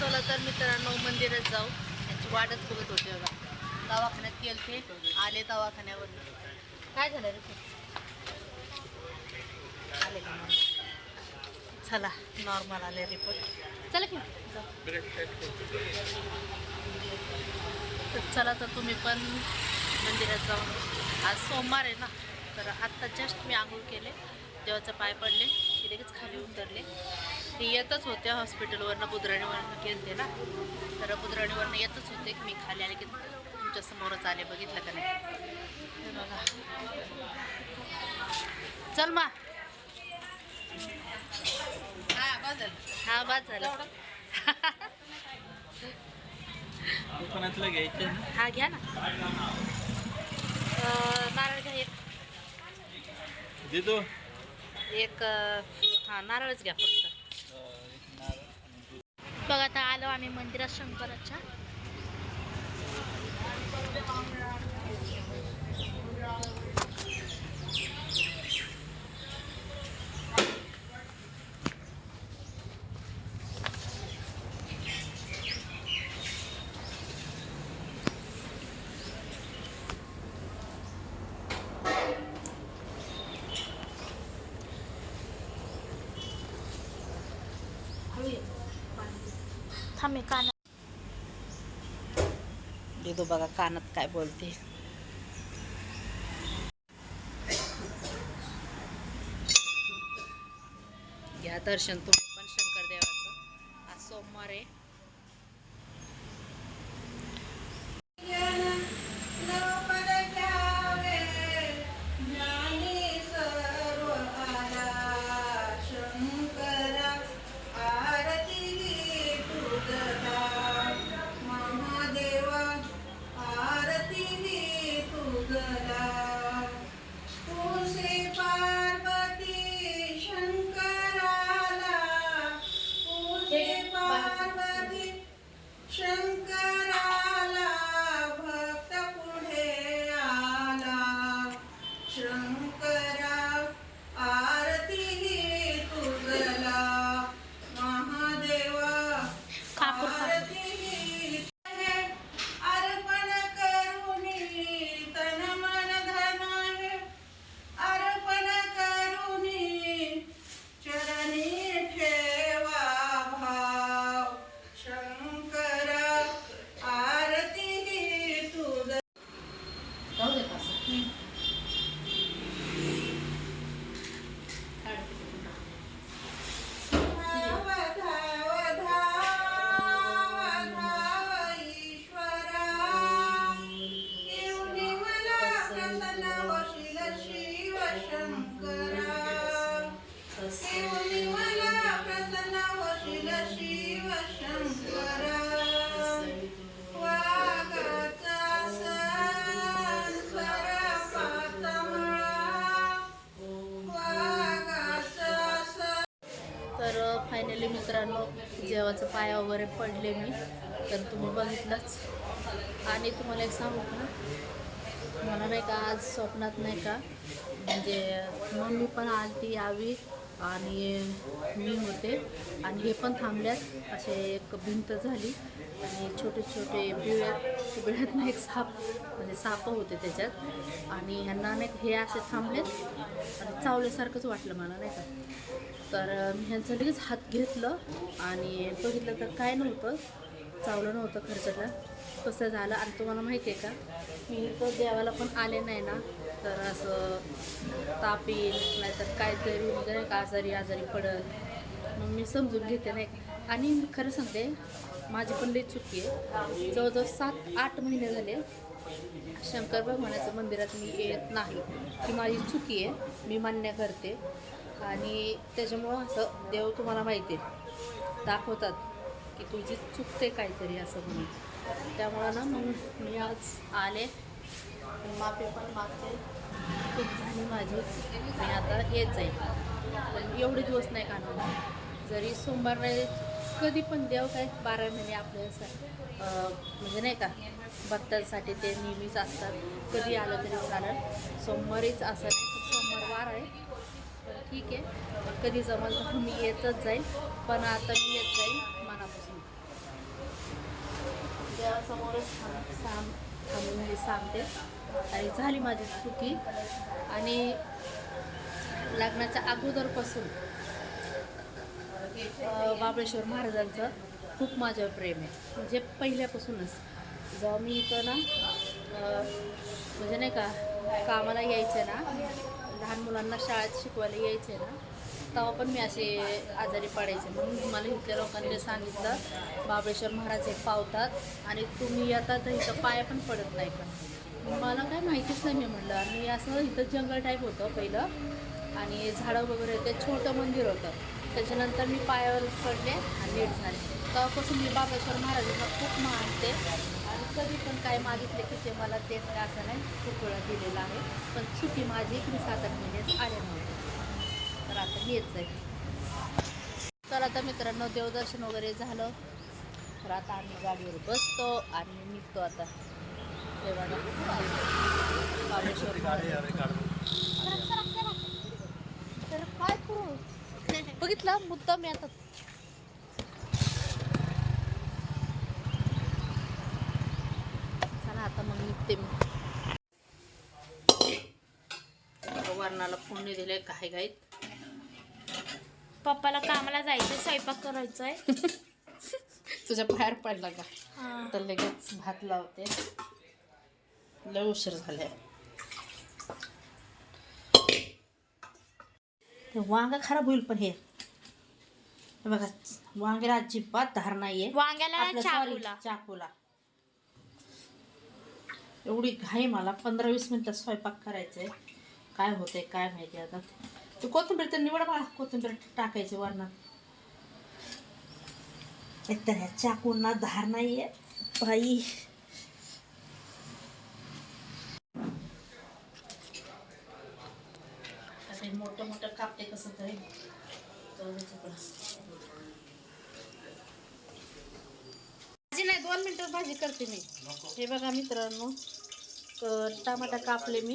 चला तर मित्रांनो मंदिरात जाऊ. त्यांची वाटच बघत होते बघा. दवाखान्यात गेलते. आले दवाखान्यावर काय झालं रे आले का मग? चला नॉर्मल आले रिपोर्ट चला की. जाऊ. तर चला तर तुम्ही पण मंदिरात जाऊन. आज सोमवार आहे ना तर आत्ता जस्ट मी आंघोळ केले. देवाचं पाय पडले. की लगेच खाली उतरले. ते येतच होते हॉस्पिटलवरनं बुधराणीवरनं गेलते ना. तर बुधराणीवरनं येतच होते की मी खाली आले की तुमच्या समोरच आले बघितलं का नाही? हे बघा. चल मा. हा बाद झालं. दुकानातलं घ्यायचं ना? हा घ्या ना. नारळ घ्या एक. देतो. एक हां हा नारळच घ्या फक्त. बघा आता आलो आम्ही मंदिरात शंकराच्या. थांबे कानात. देतो बघा कानात काय बोलते. घ्या दर्शन तुम्ही. फायनली मित्रांनो जेवाचं पाय वगैरे पडले मी तर तुम्ही बघितलंच. आणि तुम्हाला एक सांगू का? मला नाही का आज स्वप्नात नाही का म्हणजे मम्मी पण आलती यावी आणि मी होते. आणि हे पण थांबल्यात असे एक भिंत झाली. आणि छोटे छोटे बिळ्यात पिवळ्यात ना एक साप म्हणजे साप होते त्याच्यात. आणि ह्यांना नाही हे असे थांबलेत. आणि चावल्यासारखंच वाटलं मला नाही का? तर मी ह्यांचं लगेच हात घेतलं आणि बघितलं तर काय नव्हतं चावलं नव्हतं खर्चला. कसं झालं आणि तुम्हाला माहिती आहे का? मी तर देवाला पण आले नाही ना तर असं ताप येईल नाहीतर काहीतरी वगैरे का आजारी आजारी पडल. मग मी समजून घेते नाही आणि खरं सांगते माझी पण लई चुकी आहे. जवळजवळ सात आठ महिने झाले शंकर भगवानाच्या मंदिरात मी येत नाही. ही माझी चुकी आहे मी मान्य करते. आणि त्याच्यामुळं असं देव तुम्हाला माहिती आहे. दाखवतात की तुझी चुकते काहीतरी असं म्हणून. त्यामुळं ना मग मी आज आले. माफी पण मागते. चूक झाली माझी. मी आता येत जाईल पण एवढे दिवस नाही काढणार. जरी सोमवार नाही कधी पण देव काय बारा महिने आपल्या असं म्हणजे नाही का भक्तांसाठी ते नेहमीच असतात. कधी आलं तरी चालेल. सोमवारीच असं सोमवार वार आहे. ठीक आहे. कधी जमल तर मी येतच जाईल. पण आता मी येत जाईल मनापासून. देवासमोरच थांब थांबून मी सांगते. आणि झाली माझी चुकी. आणि लग्नाच्या अगोदरपासून बाबळेश्वर महाराजांचं खूप माझ्यावर प्रेम आहे. म्हणजे पहिल्यापासूनच. जेव्हा मी इथं ना म्हणजे नाही का कामाला यायचं ना लहान मुलांना शाळेत शिकवायला यायचे ना तेव्हा पण मी असे आजारी पडायचे. म्हणून मला इथल्या लोकांनी सांगितलं बाबळेश्वर महाराज हे पावतात आणि तुम्ही येता तर इथं पाया पण पडत नाही पण मला काय माहितीच नाही मी म्हणलं. आणि असं इथं जंगल टाईप होतं पहिलं. आणि झाडं वगैरे ते छोटं मंदिर होतं. त्याच्यानंतर मी पायावर पडले आणि नीट झाले. तेव्हापासून मी बाबेश्वर महाराजांना खूप मानते. कधी पण काय मागितले की ते मला देत नाही असं नाही. खूप वेळा दिलेलं आहे. पण चुकी माझी की मी सात आठ महिन्यात आले नव्हते. तर आता हेच आहे. तर आता मित्रांनो देवदर्शन वगैरे झालं. तर आता आम्ही गाडीवर बसतो आणि निघतो आता. तर काय करू? बघितला मुद्दा मी आता चला निघते मी. वर्णाला फोन नाही दिले काही घाईत पप्पाला कामाला जायचं स्वयंपाक करायचंय. तुझ्या बाहेर पडला का? तर लगेच भात लावते. लय उशीर झालाय. ते वांग खराब होईल पण हे. हे बघा वांग्याला अजिबात धार नाहीये. वांग्याला चाकूला. चाकूला. एवढी घाई मला. पंधरा वीस मिनिटात स्वयंपाक करायचंय. काय होते काय माहिती आता. तू कोथिंबीर तर निवड बा कोथिंबीर टाकायची वरणात एक तर ह्या चाकूंना धार नाहीये. बाई. मोठं मोठं कापते कसं तरी. तर दे तिकडं. भाजी नाही दोन मिनटं भाजी करते मी. हे बघा मित्रांनो टमाटा कापले मी.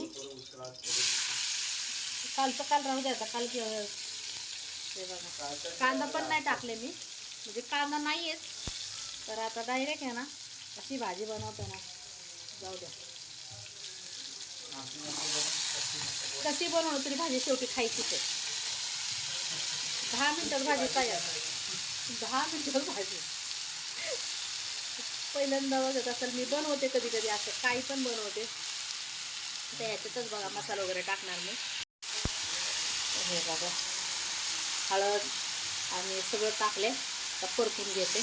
कालचं काल राहू द्या आता काल हे बघा. कांदा पण नाही टाकले मी. म्हणजे कांदा नाही आहेत तर आता डायरेक्ट आहे ना अशी भाजी बनवताना जाऊ द्या कशी बनवलं तरी भाजी शेवटी खायची ते. दहा मिनटं भाजी तयार. दहा मिनटं भाजी. पहिल्यांदा बघत असेल मी बनवते कधी कधी असं. काही पण बनवते. तर ह्याच्यातच बघा मसाला वगैरे टाकणार मी. हे बघा. हळद आणि सगळं टाकले तर परतून घेते.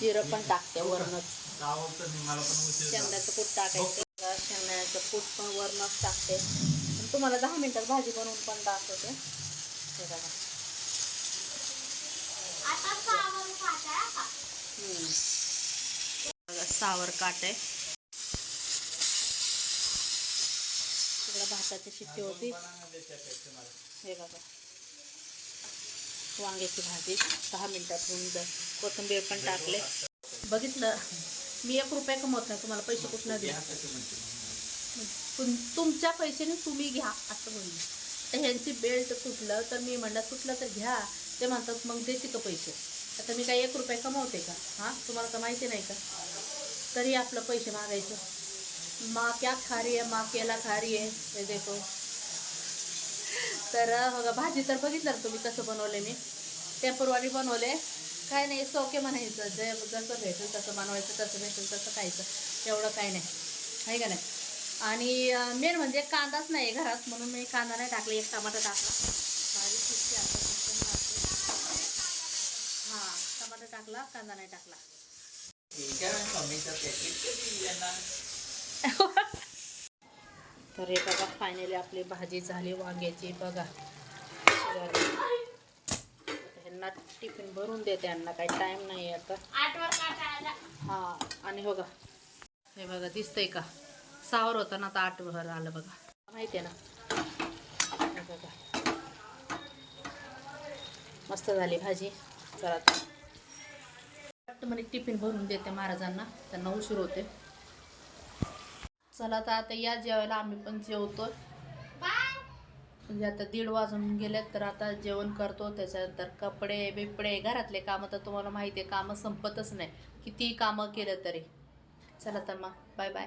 जिरं पण टाकते वरणच शेंगण्याचं कूट टाकायचं. बघा, शेंगण्याचं कूट पण वरणच टाकते. तुम्हाला दहा मिनिटात भाजी बनवून पण दाखवते. हे बघा. हम्म. सावर काट आहे. तिकडं भाताची शिट्टी होती. हे बघा. वांग्याची भाजी. दहा मिनिटात होऊन जाईल कोथिंबीर पण टाकले. बघितलं. मी एक रुपया कमवत नाही. तुम्हाला पैसे कुठनं द्या तुम तुमच्या पैशाने तुम्ही घ्या असं म्हणलं. तर ह्यांची बेल्ट तुटलं तर मी म्हणलं तुटलं तर घ्या. ते म्हणतात मग देते का पैसे? आता मी काय एक रुपये कमवते का? हां? तुम्हाला तर माहिती नाही का? तरी आपलं पैसे मागायचं. माँ क्या खा रही है माँ केला खा रही है हे देखो. तर बघा भाजी तर बघितलं ना तुम्ही कसं बनवले मी. टेम्परवारी बनवले. काय नाही सोके म्हणायचं. जे जसं भेटेल तसं बनवायचं तसं भेटेल तसं खायचं. एवढं काय नाही. आहे का नाही? आणि मेन म्हणजे कांदाच नाही घरात म्हणून मी कांदा नाही टाकला. एक टमाटा टाकला. भाजी शिजते आता हां टमाटा टाकला कांदा नाही टाकला. तर हे बघा फायनली आपली भाजी झाली वांग्याची. बघा. ह्यांना टिफिन भरून देते यांना काही टाईम नाही आता. हां आणि हो का हे बघा दिसतंय का? सावर होता ना आता आठ भर आलं बघा. माहिती आहे ना? बघा. मस्त झाली भाजी. चला आता म्हणे टिफिन भरून देते महाराजांना. त्यांना उशीर होते चला तर आता या जेवायला आम्ही पण जेवतो. म्हणजे आता दीड वाजून गेलेत तर आता जेवण करतो. त्याच्यानंतर कपडे बिपडे घरातले कामं तर तुम्हाला माहिती आहे कामं संपतच नाही. कितीही कामं केलं तरी. चला तर मग बाय बाय